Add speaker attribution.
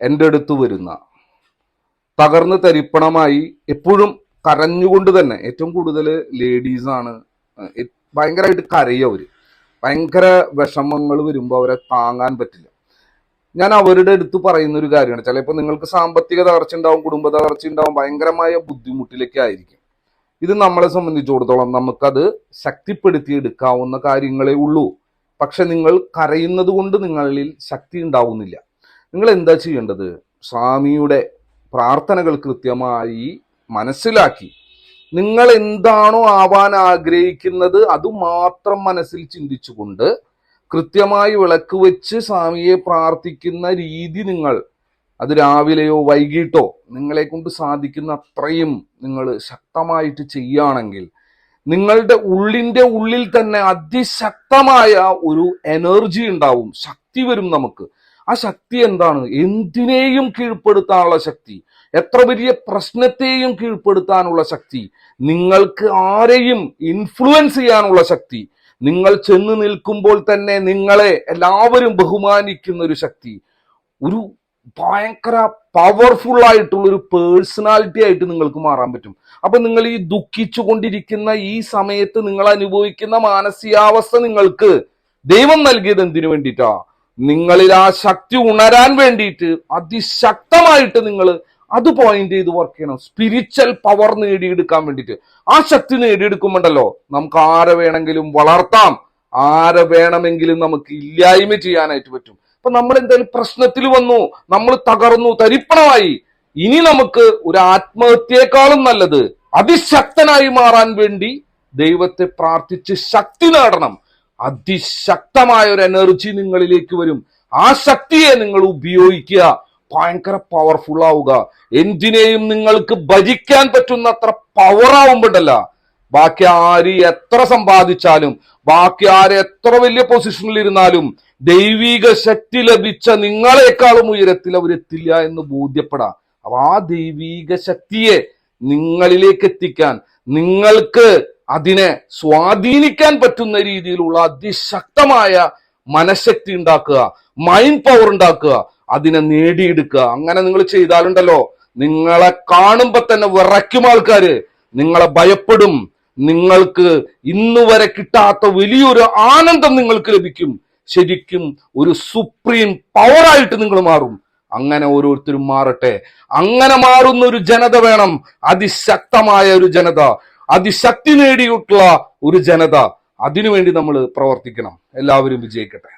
Speaker 1: എന്റെ അടുത്ത് വരുന്ന. തകർന്ന് തരിപ്പണമായി എപ്പോഴും കരഞ്ഞുകൊണ്ട് തന്നെ ഏറ്റവും കൂടുതൽ ലേഡീസാണ് ഭയങ്കരമായിട്ട് കരയും അവർ ഭയങ്കര വിഷമങ്ങൾ വരുമ്പോൾ അവരെ താങ്ങാൻ പറ്റില്ല. ഞാൻ അവരുടെ അടുത്ത് പറയുന്ന ഒരു കാര്യമാണ് ചിലപ്പോൾ നിങ്ങൾക്ക് സാമ്പത്തിക തകർച്ച ഉണ്ടാവും കുടുംബ തകർച്ച ഉണ്ടാവും ഭയങ്കരമായ ബുദ്ധിമുട്ടിലേക്ക് ആയിരിക്കും. ഇത് നമ്മളെ സംബന്ധിച്ചിടത്തോളം നമുക്കത് ശക്തിപ്പെടുത്തി എടുക്കാവുന്ന കാര്യങ്ങളേ ഉള്ളൂ. പക്ഷെ നിങ്ങൾ കരയുന്നത് കൊണ്ട് നിങ്ങളിൽ ശക്തി ഉണ്ടാവുന്നില്ല. നിങ്ങൾ എന്താ ചെയ്യേണ്ടത്? സ്വാമിയുടെ പ്രാർത്ഥനകൾ കൃത്യമായി മനസ്സിലാക്കി. നിങ്ങൾ എന്താണോ ആവാൻ ആഗ്രഹിക്കുന്നത് അത് മാത്രം മനസ്സിൽ ചിന്തിച്ചുകൊണ്ട് കൃത്യമായി വിളക്ക് വെച്ച് സ്വാമിയെ പ്രാർത്ഥിക്കുന്ന രീതി നിങ്ങൾ അത് രാവിലെയോ വൈകിട്ടോ നിങ്ങളെ കൊണ്ട് സാധിക്കുന്ന അത്രയും നിങ്ങൾ ശക്തമായിട്ട് ചെയ്യുകയാണെങ്കിൽ നിങ്ങളുടെ ഉള്ളിന്റെ ഉള്ളിൽ തന്നെ അതിശക്തമായ ഒരു എനർജി ഉണ്ടാവും ശക്തി വരും നമുക്ക്. ആ ശക്തി എന്താണ്? എന്തിനേയും കീഴ്പ്പെടുത്താനുള്ള ശക്തി. എത്ര വലിയ പ്രശ്നത്തെയും കീഴ്പ്പെടുത്താനുള്ള ശക്തി. നിങ്ങൾക്ക് ആരെയും ഇൻഫ്ലുവൻസ് ചെയ്യാനുള്ള ശക്തി. നിങ്ങൾ ചെന്ന് നിൽക്കുമ്പോൾ തന്നെ നിങ്ങളെ എല്ലാവരും ബഹുമാനിക്കുന്ന ഒരു ശക്തി. ഒരു ഭയങ്കര പവർഫുൾ ആയിട്ടുള്ള ഒരു പേഴ്സണാലിറ്റി ആയിട്ട് നിങ്ങൾക്ക് മാറാൻ പറ്റും. അപ്പൊ നിങ്ങൾ ഈ ദുഃഖിച്ചു കൊണ്ടിരിക്കുന്ന ഈ സമയത്ത് നിങ്ങൾ അനുഭവിക്കുന്ന മാനസികാവസ്ഥ നിങ്ങൾക്ക് ദൈവം നൽകിയത് എന്തിനു വേണ്ടിയിട്ടാ? നിങ്ങളിൽ ആ ശക്തി ഉണരാൻ വേണ്ടിയിട്ട് അതിശക്തമായിട്ട് നിങ്ങൾ അത് പോയിന്റ് ചെയ്ത് വർക്ക് ചെയ്യണം. സ്പിരിച്വൽ പവർ നേടിയെടുക്കാൻ വേണ്ടിയിട്ട്. ആ ശക്തി നേടിയെടുക്കുമ്പോണ്ടല്ലോ നമുക്ക് ആരെ വേണമെങ്കിലും വളർത്താം. ആരെ വേണമെങ്കിലും നമുക്ക് ഇല്ലായ്മ ചെയ്യാനായിട്ട് പറ്റും. അപ്പൊ നമ്മൾ എന്തായാലും പ്രശ്നത്തിൽ വന്നു. നമ്മൾ തകർന്നു. തരിപ്പണമായി. ഇനി നമുക്ക് ഒരു ആത്മഹത്യയെക്കാളും നല്ലത് അതിശക്തനായി മാറാൻ വേണ്ടി ദൈവത്തെ പ്രാർത്ഥിച്ച് ശക്തി നേടണം. അതിശക്തമായ ഒരു എനർജി നിങ്ങളിലേക്ക് വരും. ആ ശക്തിയെ നിങ്ങൾ ഉപയോഗിക്കുക. ഭയങ്കര പവർഫുൾ ആവുക. എന്തിനേയും നിങ്ങൾക്ക് ഭരിക്കാൻ പറ്റുന്ന അത്ര പവർ ആവുമ്പോണ്ടല്ല. ബാക്കി ആര് എത്ര സമ്പാദിച്ചാലും ബാക്കി ആര് എത്ര വലിയ പൊസിഷനിൽ ഇരുന്നാലും ദൈവിക ശക്തി ലഭിച്ച നിങ്ങളെക്കാളും ഉയരത്തിൽ അവരെത്തില്ല എന്ന് ബോധ്യപ്പെടാം. അപ്പൊ ആ ദൈവിക ശക്തിയെ നിങ്ങളിലേക്ക് എത്തിക്കാൻ നിങ്ങൾക്ക് അതിനെ സ്വാധീനിക്കാൻ പറ്റുന്ന രീതിയിലുള്ള അതിശക്തമായ മനഃശക്തി ഉണ്ടാക്കുക മൈൻഡ് പവർ ഉണ്ടാക്കുക അതിനെ നേടിയെടുക്കുക. അങ്ങനെ നിങ്ങൾ ചെയ്താലുണ്ടല്ലോ. നിങ്ങളെ കാണുമ്പോൾ തന്നെ വിറയ്ക്കും ആൾക്കാര്. നിങ്ങളെ ഭയപ്പെടും. നിങ്ങൾക്ക് ഇന്ന് വരെ കിട്ടാത്ത വലിയൊരു ആനന്ദം നിങ്ങൾക്ക് ലഭിക്കും. ശരിക്കും ഒരു സുപ്രീം പവറായിട്ട് നിങ്ങൾ മാറും. അങ്ങനെ ഓരോരുത്തരും മാറട്ടെ. അങ്ങനെ മാറുന്ന ഒരു ജനത വേണം. അതിശക്തമായ ഒരു ജനത. അതിശക്തി നേടിയിട്ടുള്ള ഒരു ജനത അതിനുവേണ്ടി നമ്മൾ പ്രവർത്തിക്കണം. എല്ലാവരും വിജയിക്കട്ടെ.